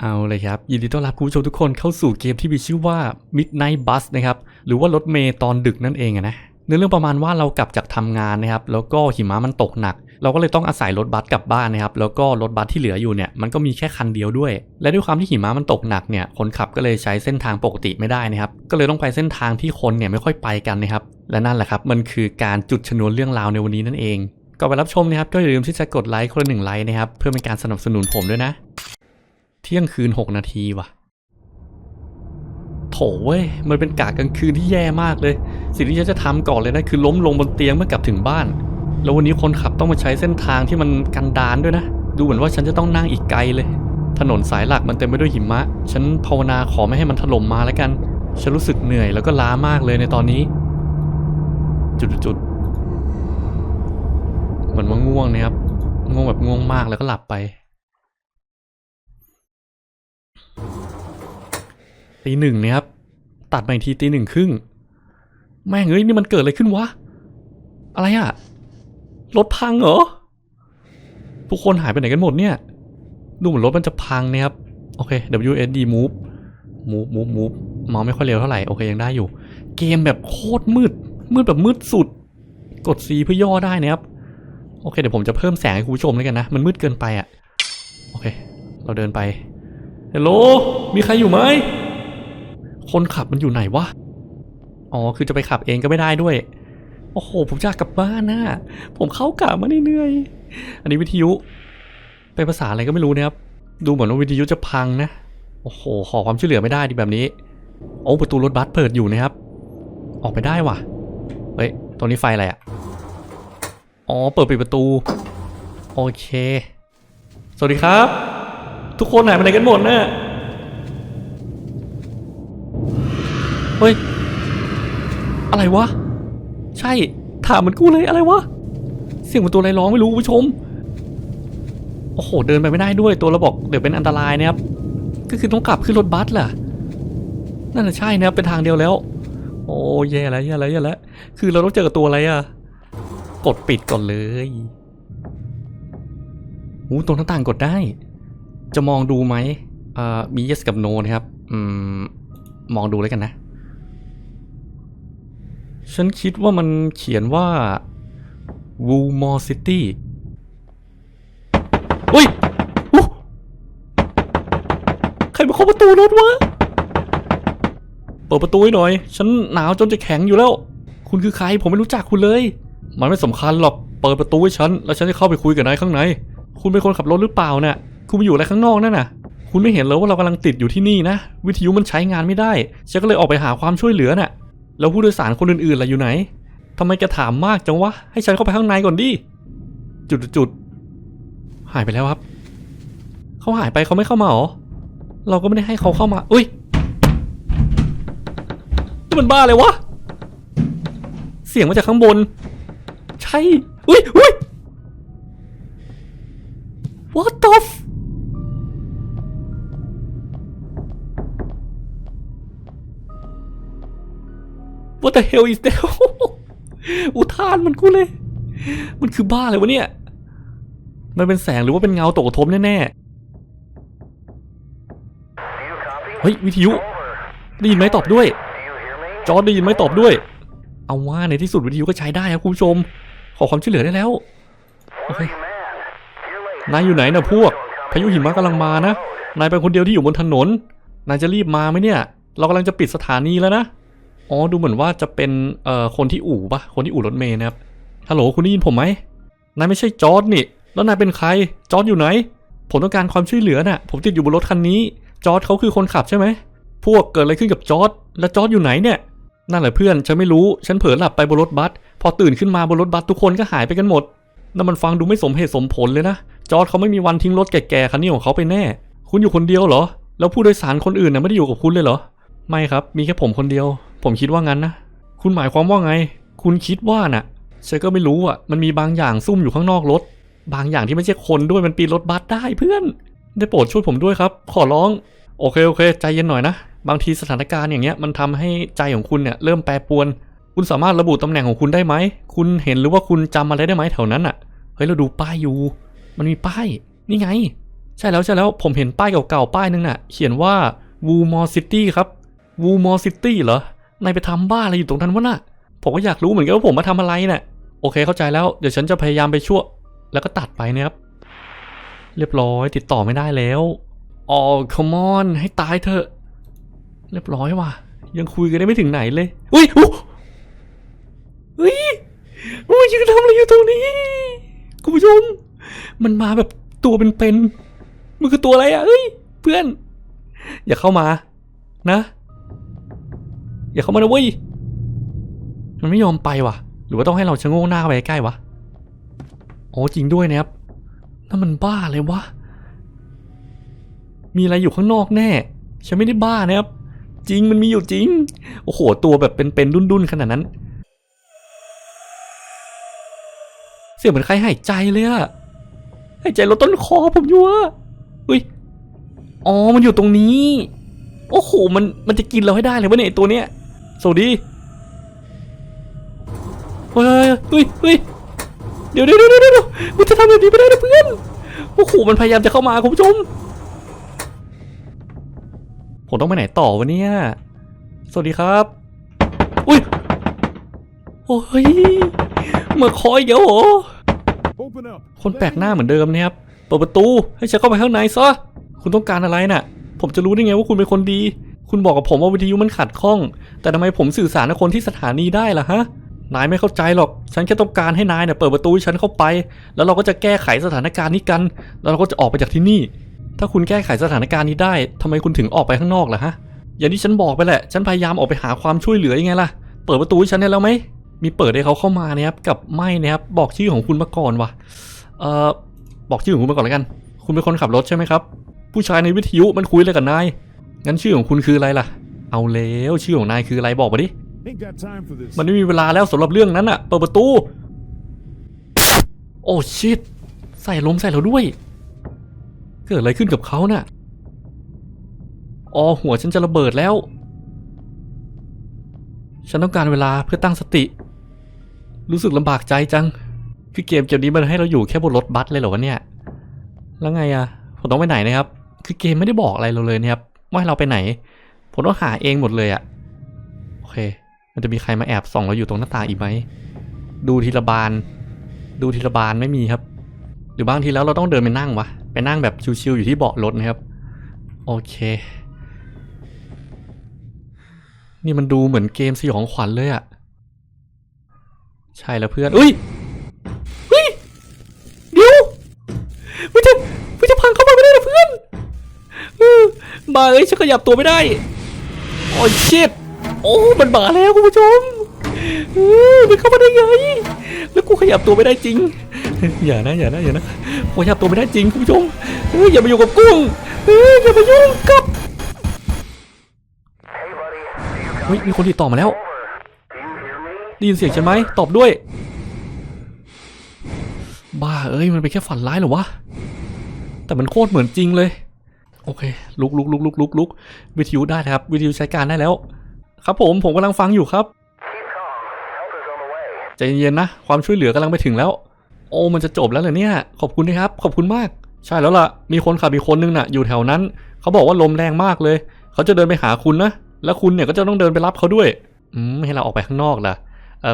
เอาเลยครับ ยินดีต้อนรับคุณผู้ชมทุกคนเข้าสู่เกมที่มีชื่อว่า Midnight Bus นะครับ หรือว่ารถเมย์ตอนดึกนั่นเองนะเนื้อเรื่องประมาณว่าเรากลับจากทำงานนะครับ แล้วก็หิมะมันตกหนัก เราก็เลยต้องอาศัยรถบัสกลับบ้านนะครับ แล้วก็รถบัสที่เหลืออยู่เนี่ยมันก็มีแค่คันเดียวด้วย และด้วยความที่หิมะมันตกหนักเนี่ยคนขับก็เลยใช้เส้นทางปกติไม่ได้นะครับ ก็เลยต้องไปเส้นทางที่คนเนี่ยไม่ค่อยไปกันนะครับ และนั่นแหละครับมันคือการจุดชนวนเรื่องราวในวันนี้นั่นเองก่อนไปรับชมนะครับก็อย่าลืมที่จะกดไลค์คนละหนึ่งไลค์นะครับเพื่อเป็นการสนับสนุนผมด้วยนะ ที่ยงคืน 6 นาทีว่ะ โถเว้ย มันเป็นกะกลางคืนที่แย่มากเลย สิ่งที่ฉันจะทำก่อนเลยนะ คือล้มลงบนเตียงเมื่อกลับถึงบ้าน แล้ววันนี้คนขับต้องมาใช้เส้นทางที่มันกันดานด้วยนะ ดูเหมือนว่าฉันจะต้องนั่งอีกไกลเลย ถนนสายหลักมันเต็มไปด้วยหิมะ ฉันภาวนาขอไม่ให้มันถล่มมาแล้วกัน ฉันรู้สึกเหนื่อยแล้วก็ล้ามากเลยในตอนนี้ จุดๆเหมือนว่าง่วงนะครับ ง่วงแบบง่วงมากแล้วก็หลับไป ตีหนึ่งเนี่ยครับ ตัดมาอีกทีตีหนึ่งครึ่ง แม่งเอ้ยนี่มันเกิดอะไรขึ้นวะ อะไรอะรถพังเหรอ ทุกคนหายไปไหนกันหมดเนี่ย ดูเหมือนรถมันจะพังนะครับ โอเค WSD move move move move เมองไม่ค่อยเร็วเท่าไหร่ โอเค ยังได้อยู่ เกมแบบโคตรมืด มืดแบบมืดสุด กด C เพื่อย่อได้นะครับ โอเค เดี๋ยวผมจะเพิ่มแสงให้คุณผู้ชมแล้วกันนะ มันมืดเกินไปอะโอเค เราเดินไปฮัลโหลมีใครอยู่ไหม คนขับมันอยู่ไหนวะ อ๋อ คือจะไปขับเองก็ไม่ได้ด้วย โอ้โห ผมอยากลับบ้านนะ ผมเข้ากะมาเหนื่อย อันนี้วิทยุเป็นภาษาอะไรก็ไม่รู้นะครับ ดูเหมือนว่าวิทยุจะพังนะ โอ้โห ขอความช่วยเหลือไม่ได้ดิแบบนี้ โอ้ ประตูรถบัสเปิดอยู่นะครับ ออกไปได้ว่ะ เฮ้ย ตรงนี้ไฟอะไรอะอ๋อ เปิดปิดประตู โอเค สวัสดีครับ ทุกคนหายไปไหนกันหมดเนี่ย เฮ้ย อะไรวะ ใช่ ถามเหมือนกูเลยอะไรวะ เสียงเหมันตัวอะไรร้องไม่รู้คุณผู้ชม โอ้โห เดินไปไม่ได้ด้วย ตัวเราบอกเดี๋ยวเป็นอันตรายนะครับ ก็คือต้องกลับขึ้นรถบัสแหละนั่นน่ะใช่นะครับเป็นทางเดียวแล้ว โอ้แย่แล้วแย่แล้วแย่แล้วคือเราต้องเจอกับตัวอะไรอะกดปิดก่อนเลยอู้ตรงหน้าต่างกดได้ จะมองดูไหมอ่ามี yes กับ no นะครับ อืม มองดูแล้วกันนะ ฉันคิดว่ามันเขียนว่า w o o m o r City อุ้ยอู้ใครมาเคาะประตูรถวะ เปิดประตูให้หน่อย ฉันหนาวจนจะแข็งอยู่แล้ว คุณคือใครผมไม่รู้จักคุณเลย มันไม่สำคัญหรอก เปิดประตูให้ฉัน แล้วฉันจะเข้าไปคุยกับนายข้างใน คุณเป็นคนขับรถหรือเปล่าเนี่ย คุณไปอยู่อะไรข้างนอกนั่นน่ะ คุณไม่เห็นเลยว่าเรากำลังติดอยู่ที่นี่นะ วิทยุมันใช้งานไม่ได้ ฉันก็เลยออกไปหาความช่วยเหลือน่ะ แล้วผู้โดยสารคนอื่นๆล่ะอยู่ไหนทำไมแกถามมากจังวะ ให้ฉันเข้าไปข้างในก่อนดิ จุดจุดๆหายไปแล้วครับ เขาหายไปเขาไม่เข้ามาหรอ เราก็ไม่ได้ให้เขาเข้ามา อุ้ยนี่มันบ้าเลยวะ เสียงมาจากข้างบน ใช่ อุ้ยอุ้ย what the f What the hell is that อุทานมันกูเลย มันคือบ้าเลยวะเนี่ย มันเป็นแสงหรือว่าเป็นเงาตกกระทบแน่ๆ เฮ้ย วิทยุได้ยินไหมตอบด้วย จอร์ดได้ยินไหมตอบด้วย เอาว่าในที่สุดวิทยุก็ใช้ได้ครับคุณผู้ชม ขอความช่วยเหลือได้แล้วนายอยู่ไหนนะพวก พายุหิมะกำลังมานะ นายเป็นคนเดียวที่อยู่บนถนน นายจะรีบมาไหมเนี่ย เรากำลังจะปิดสถานีแล้วนะ อ๋อ ดูเหมือนว่าจะเป็นเอ่อคนที่อู่ปะคนที่อู่รถเมย์นะครับ ฮัลโหล คุณได้ยินผมไหม นายไม่ใช่จอร์ดนี่ แล้วนายเป็นใคร จอร์ดอยู่ไหน ผมต้องการความช่วยเหลือน่ะ ผมติดอยู่บนรถคันนี้ จอร์ดเขาคือคนขับใช่ไหม พวกเกิดอะไรขึ้นกับจอร์ดและจอร์ดอยู่ไหนเนี่ย นั่นแหละเพื่อน ฉันไม่รู้ ฉันเผลอหลับไปบนรถบัส พอตื่นขึ้นมาบนรถบัสทุกคนก็หายไปกันหมดนั่นมันฟังดูไม่สมเหตุสมผลเลยนะ จอร์ดเขาไม่มีวันทิ้งรถแก่ๆคันนี้ของเขาไปแน่ คุณอยู่คนเดียวเหรอ แล้วผู้โดยสารคนอื่นน่ะไม่ได้อยู่กับคุณเลยเหรอ ไม่ครับ มีแค่ผมคนเดียว ผมคิดว่างั้นนะ คุณหมายความว่าไง คุณคิดว่าน่ะฉันก็ไม่รู้อะ มันมีบางอย่างซุ่มอยู่ข้างนอกรถ บางอย่างที่ไม่ใช่คนด้วยมันปีนรถบัสได้เพื่อน ได้โปรดช่วยผมด้วยครับ ขอร้อง โอเคโอเค ใจเย็นหน่อยนะ บางทีสถานการณ์อย่างเงี้ยมันทำให้ใจของคุณเนี่ยเริ่มแปรปรวน คุณสามารถระบุตำแหน่งของคุณได้ไหม คุณเห็นหรือว่าคุณจำอะไรได้ไหมแถวนั้นอะ เฮ้ยเราดูป้ายอยู่ มันมีป้าย นี่ไง ใช่แล้วใช่แล้วผมเห็นป้ายเก่าๆป้ายนึงน่ะ เขียนว่า w o o m o r City ครับ w o o m o r City เหรอ นายไปทำบ้าอะไรอยู่ตรงนั้นวะน่ะ ผมก็อยากรู้เหมือนกันว่าผมมาทำอะไรน่ะ โอเคเข้าใจแล้ว เดี๋ยวฉันจะพยายามไปช่วยแล้วก็ตัดไปนะครับ เรียบร้อยติดต่อไม่ได้แล้วอ๋อ come on ให้ตายเถอะ เรียบร้อยว่ะ ยังคุยกันได้ไม่ถึงไหนเลยอุ้ยอุ๊ยยโอ้ยยืนทำอะไรอยู่ตรงนี้ คุณผู้ชม มันมาแบบตัวเป็นๆมันคือตัวอะไรอะเฮ้ย เพื่อน อย่าเข้ามา นะ อย่าเข้ามานะเว้ย มันไม่ยอมไปว่ะ หรือว่าต้องให้เราชะโงกหน้าเข้าไปใกล้วะโอ้จริงด้วยนะครับนั่นมันบ้าเลยวะ มีอะไรอยู่ข้างนอกแน่ ฉันไม่ได้บ้านะครับ จริงมันมีอยู่จริง โอ้โห ตัวแบบเป็นๆดุนๆขนาดนั้น เสียงเหมือนใครหายใจเลยอะหายใจลดต้นคอผมอยู่อะอุ้ย อ๋อ มันอยู่ตรงนี้ โอ้โห มัน มันจะกินเราให้ได้เลยวะเนี่ยตัวเนี้ย สวัสดีเฮ้ยเฮ้ยเฮ้ยเดี๋ยวเดี๋ยวเดี๋ยวเดี๋ยวมันจะทำแบบนี้ไม่ได้นะเพื่อนโอ้โหมันพยายามจะเข้ามาคุณผู้ชมผมต้องไปไหนต่อวะเนี่ย สวัสดีครับ อุ้ย โอ้ยมาคอยเดี๋ยวเหรอ Open up. คนแปลกหน้าเหมือนเดิมเนี่ยครับ เปิดประตูให้ฉันเข้าไปข้างในซะ คุณต้องการอะไรน่ะ ผมจะรู้ได้ไงว่าคุณเป็นคนดี คุณบอกกับผมว่าวิทยุมันขัดข้อง แต่ทำไมผมสื่อสารกับคนที่สถานีได้ล่ะฮะ นายไม่เข้าใจหรอก ฉันแค่ต้องการให้นายเนี่ยเปิดประตูให้ฉันเข้าไป แล้วเราก็จะแก้ไขสถานการณ์นี้กัน แล้วเราก็จะออกไปจากที่นี่ ถ้าคุณแก้ไขสถานการณ์นี้ได้ทำไมคุณถึงออกไปข้างนอกล่ะฮะ อย่างที่ฉันบอกไปแหละ ฉันพยายามออกไปหาความช่วยเหลือยังไงล่ะ เปิดประตูให้ฉันได้แล้วไหม มีเปิดให้เขาเข้ามาเนี่ยครับ กับไม่นะครับ บอกชื่อของคุณมาก่อนว่ะเอ่อ บอกชื่อของคุณมาก่อนแล้วกัน คุณเป็นคนขับรถใช่ไหมครับ ผู้ชายในวิทยุมันคุยอะไรกับนาย งั้นชื่อของคุณคืออะไรล่ะ เอาแล้วชื่อของนายคืออะไรบอกมาดิ Ain't got time for this. มันไม่มีเวลาแล้วสำหรับเรื่องนั้นอะเปิดประตู โอ้ชิตใส่ลมใส่เราด้วย เกิดอะไรขึ้นกับเขาน่ะอ๋อหัวฉันจะระเบิดแล้ว ฉันต้องการเวลาเพื่อตั้งสติ รู้สึกลำบากใจจัง คือเกมเกมนี้มันให้เราอยู่แค่บนรถบัสเลยเหรอวะเนี่ย แล้วไงอะผมต้องไปไหนนะครับ คือเกมไม่ได้บอกอะไรเราเลยนะครับ ว่าให้เราไปไหน ผมต้องหาเองหมดเลยอะโอเค มันจะมีใครมาแอบส่องเราอยู่ตรงหน้าต่างอีกไหม ดูทีละบาน ดูทีละบานไม่มีครับ หรือบางทีแล้วเราต้องเดินไปนั่งวะ ไปนั่งแบบชิวๆอยู่ที่เบาะรถนะครับ โอเค นี่มันดูเหมือนเกมสยองขวัญเลยอะใช่แล้วเพื่อน อุ้ย บาเอ้ยฉันขยับตัวไม่ได้ โอ้ชิตโอ้ มันมาแล้วคุณผู้ชมเออมันเข้ามาได้ไง แล้วกูขยับตัวไม่ได้จริง อย่านะอย่านะอย่านะขยับตัวไม่ได้จริงคุณผู้ชมเอออย่ามาอยู่กับกุ้งเอออย่ามายุ่งกับเฮ้ยมีคนติดต่อมาแล้วได้ยินเสียงฉันไหมตอบด้วย บ้าเอ้ยมันเป็นแค่ฝันร้ายเหรอวะแต่มันโคตรเหมือนจริงเลย โอเค ลุกลุกลุกลุกลุกลุกวิทยุได้ครับ วิทยุใช้การได้แล้ว ครับผมผมกำลังฟังอยู่ครับใจเย็นๆนะ ความช่วยเหลือกำลังไปถึงแล้ว โอ้มันจะจบแล้วเหรอเนี่ย ขอบคุณนะครับ ขอบคุณมาก ใช่แล้วล่ะ มีคนขับอีกคนนึงน่ะ อยู่แถวนั้น เขาบอกว่าลมแรงมากเลย เขาจะเดินไปหาคุณนะ แล้วคุณเนี่ยก็จะต้องเดินไปรับเขาด้วย อืมให้เราออกไปข้างนอกล่ะ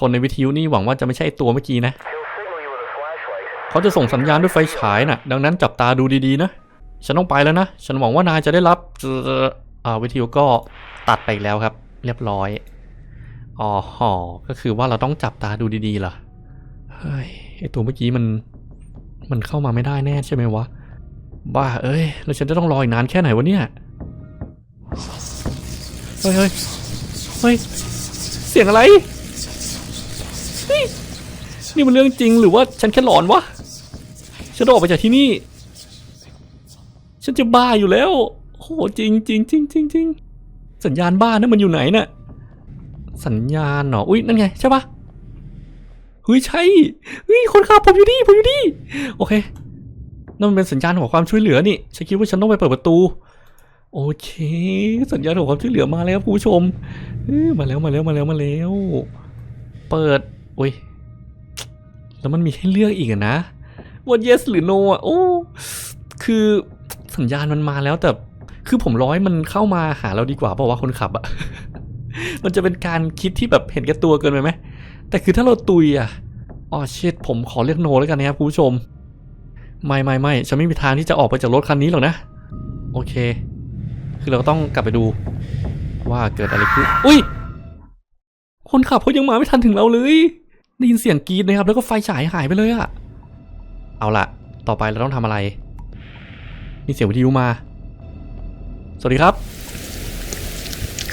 คนในวิทยุนี่หวังว่าจะไม่ใช่ตัวเมื่อกี้นะ เขาจะส่งสัญญาณด้วยไฟฉายน่ะ ดังนั้นจับตาดูดีๆนะ ฉันต้องไปแล้วนะ ฉันหวังว่านายจะได้รับเอ่ออ่าวิทยุก็ตัดไปแล้วครับ เรียบร้อย อ๋อหอก็คือว่าเราต้องจับตาดูดีๆล่ะ เฮ้ย ไอตัวเมื่อกี้มัน มันเข้ามาไม่ได้แน่ใช่ไหมวะ บ้า เอ้ย แล้วฉันจะต้องรออีกนานแค่ไหนวะเนี่ย เฮ้ยเฮ้ยเฮ้ย เสียงอะไรเฮ้ยนี่มันเรื่องจริงหรือว่าฉันแค่หลอนวะ ฉันต้องออกไปจากที่นี่ ฉันจะบ้าอยู่แล้วโอ้โหจริงจริงจริงจริงจริงสัญญาณบ้านนั่นมันอยู่ไหนเน่ะสัญญาณเหรอ อุ้ยนั่นไงใช่ปะเฮ้ยใช่เฮ้ยคนขับผมอยู่นี่ผมอยู่นี่โอเคนั่นมันเป็นสัญญาณของความช่วยเหลือนี่ฉันคิดว่าฉันต้องไปเปิดประตู โอเค สัญญาณของความช่วยเหลือมาแล้วคุณผู้ชมมาแล้วมาแล้วมาแล้วมาแล้ว เปิดอุ้ยแล้วมันมีให้เลือกอีกนะว่า yes หรือ no อะโอ้คือ สัญญาณมันมาแล้วแต่คือผมร้อยมันเข้ามาหาเราดีกว่าเพราะว่าคนขับอะมันจะเป็นการคิดที่แบบเห็นแก่ตัวเกินไปไหมแต่คือถ้าเราตุยอะอ๋อเชิดผมขอเรียกโนแล้วกันนะครับคุณผู้ชม ไม่ไม่ไม่ฉันไม่มีทางที่จะออกไปจากรถคันนี้หรอกนะ โอเค คือเราต้องกลับไปดู ว่าเกิดอะไรขึ้นอุ้ยคนขับเขายังมาไม่ทันถึงเราเลยได้ยินเสียงกรีดนะครับ แล้วก็ไฟฉายหายไปเลยอะเอาละต่อไปเราต้องทำอะไร มีเสียงวิทยุมา สวัสดีครับ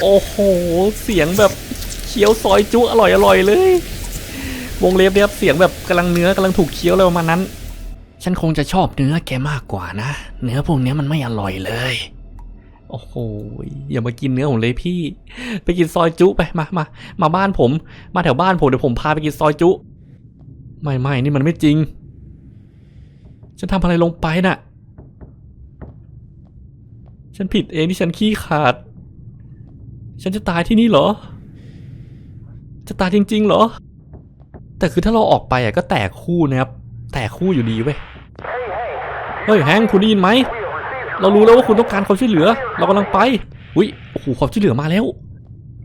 โอ้โห เสียงแบบเคี้ยวซอยจุอร่อยอร่อยเลย วงเล็บเนี่ยบเสียงแบบกำลังเนื้อกำลังถูกเคี้ยวอะไรประมาณนั้น ฉันคงจะชอบเนื้อแกมากกว่านะ เนื้อพวกเนี้ยมันไม่อร่อยเลย โอ้โห อย่ามากินเนื้อผมเลยพี่ ไปกินซอยจุไป มามามาบ้านผม มาแถวบ้านผมเดี๋ยวผมพาไปกินซอยจุ ไม่ไม่นี่มันไม่จริง ฉันทำอะไรลงไปน่ะ ฉันผิดเองที่ฉันขี้ขาด ฉันจะตายที่นี่เหรอ จะตายจริง ๆ เหรอ แต่คือถ้าเราออกไปอะก็แตกคู่นะครับ แตกคู่อยู่ดีเว้ย เฮ้ยแฮงคุณได้ยินไหม เรารู้แล้วว่าคุณต้องการความช่วยเหลือ เรากำลังไป อุ้ย โอ้โหความช่วยเหลือมาแล้ว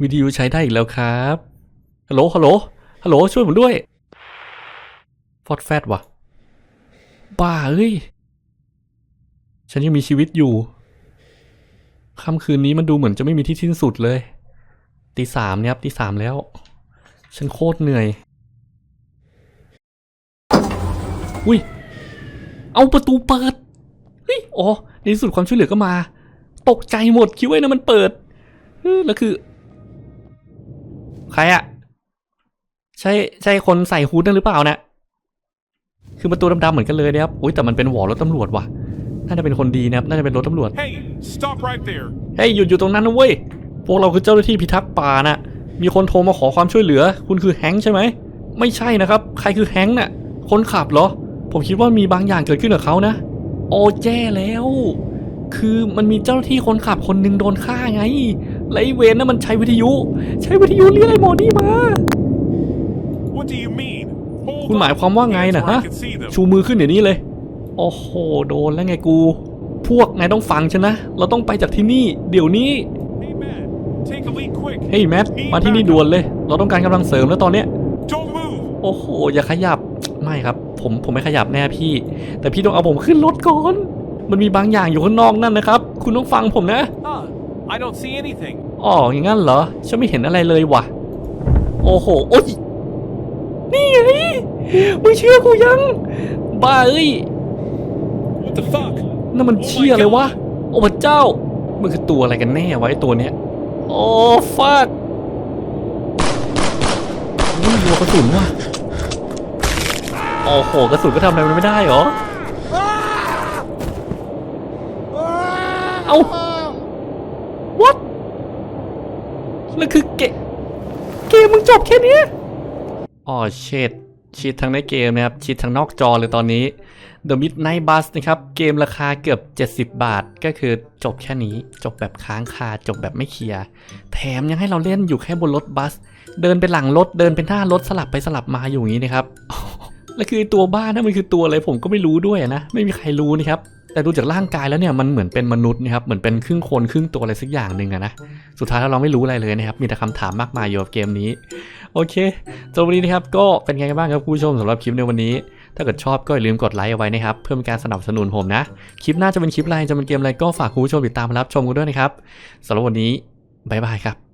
วิดีโอใช้ได้อีกแล้วครับ ฮัลโหล ฮัลโหล ฮัลโหล ช่วยผมด้วย ฟอดแฟดว่ะ บ้าเอ้ย ฉันยังมีชีวิตอยู่ ค่ำคืนนี้มันดูเหมือนจะไม่มีที่สิ้นสุดเลย ตีสามเนี่ยครับตีสามแล้ว ฉันโคตรเหนื่อย อุ้ย เอาประตูเปิดเฮ้ยอ๋อ ในที่สุดความช่วยเหลือก็มา ตกใจหมดคิดว่าไอ้นะมันเปิดแล้วคือ ใครอะใช่ใช่คนใส่ฮูดนั่นหรือเปล่าเนี่ยคือประตูดำๆเหมือนกันเลยนะครับ อุ้ยแต่มันเป็นหวอรถตำรวจว่ะ น่าจะเป็นคนดีนะครับ น่าจะเป็นรถตำรวจ Hey, stop right there. เฮ้ยหยุดอยู่ตรงนั้นนะเว้ย พวกเราคือเจ้าหน้าที่พิทักษ์ป่าน่ะ มีคนโทรมาขอความช่วยเหลือ คุณคือแฮงค์ใช่ไหม ไม่ใช่นะครับ ใครคือแฮงค์น่ะ คนขับเหรอ ผมคิดว่ามีบางอย่างเกิดขึ้นกับเขานะ โอ้แจ้แล้ว คือมันมีเจ้าหน้าที่คนขับคนหนึ่งโดนฆ่าไง และไอ้เวนนั่นมันใช้วิทยุ ใช้วิทยุเรียกไอ้หมอนี่มา What do you mean? Hold คุณหมาย up. ความว่าไง Hands นะ where ฮะ I can see them. ชูมือขึ้นเดี๋ยวนี้เลย โอ้โห โดนแล้วไงกู พวกนายต้องฟังฉันนะ เราต้องไปจากที่นี่ เดี๋ยวนี้ Hey, man, take a lead quick. เฮ้ยแมท มาที่นี่ด่วนเลย เราต้องการกำลังเสริมแล้วตอนเนี้ย Don't move. โอ้โห อย่าขยับ ไม่ครับ ผมผมไม่ขยับแน่พี่ แต่พี่ต้องเอาผมขึ้นรถก่อน มันมีบางอย่างอยู่ข้างนอกนั่นนะครับ คุณต้องฟังผมนะ Huh. I don't see anything. อ๋อ อย่างงั้นเหรอ ฉันไม่เห็นอะไรเลยว่ะ โอ้โห โอ้ยนี่ไงมึงเชื่อกูยัง บ้าเอ้ย What the fuck? นั่นมันเชี่ยเลยวะ โอ้พระเจ้า มันคือตัวอะไรกันแน่วะไอ้ตัวเนี้ย โอ้ฟักนี่รัวกระสุนว่ะ โอ้โหกระสุนก็ทำอะไรมันไม่ได้เหรอ เอา what แล้วคือเกมเกมมึงจบแค่เนี้ยอ๋อเชดชีดทั้งในเกมนะครับชีดทั้งนอกจอเลยตอนนี้ The Midnight Bus นะครับ เกมราคาเกือบ 70 บาท ก็คือจบแค่นี้ จบแบบค้างคา จบแบบไม่เคลียร์ แถมยังให้เราเล่นอยู่แค่บนรถบัส เดินไปหลังรถ เดินไปหน้ารถสลับไปสลับมาอยู่อย่างนี้นะครับ แล้วคือตัวบ้านั่นมันคือตัวอะไรผมก็ไม่รู้ด้วยนะ ไม่มีใครรู้นะครับ แต่ดูจากร่างกายแล้วเนี่ยมันเหมือนเป็นมนุษย์นะครับ เหมือนเป็นครึ่งคนครึ่งตัวอะไรสักอย่างหนึ่งอะนะ สุดท้ายแล้วเราไม่รู้อะไรเลยนะครับ มีแต่คำถามมากมายอยู่กับเกมนี้ โอเคสำหรับวันนี้นะครับก็เป็นไงกันบ้างครับผู้ชมสำหรับคลิปในวันนี้ ถ้าเกิดชอบก็อย่าลืมกดไลค์เอาไว้นะครับ เพื่อเป็นการสนับสนุนผมนะ คลิปหน้าจะเป็นคลิปอะไรจะเป็นเกมอะไรก็ฝากคุณผู้ชมติดตามรับชมกันด้วยนะครับสำหรับวันนี้บ๊ายบายครับ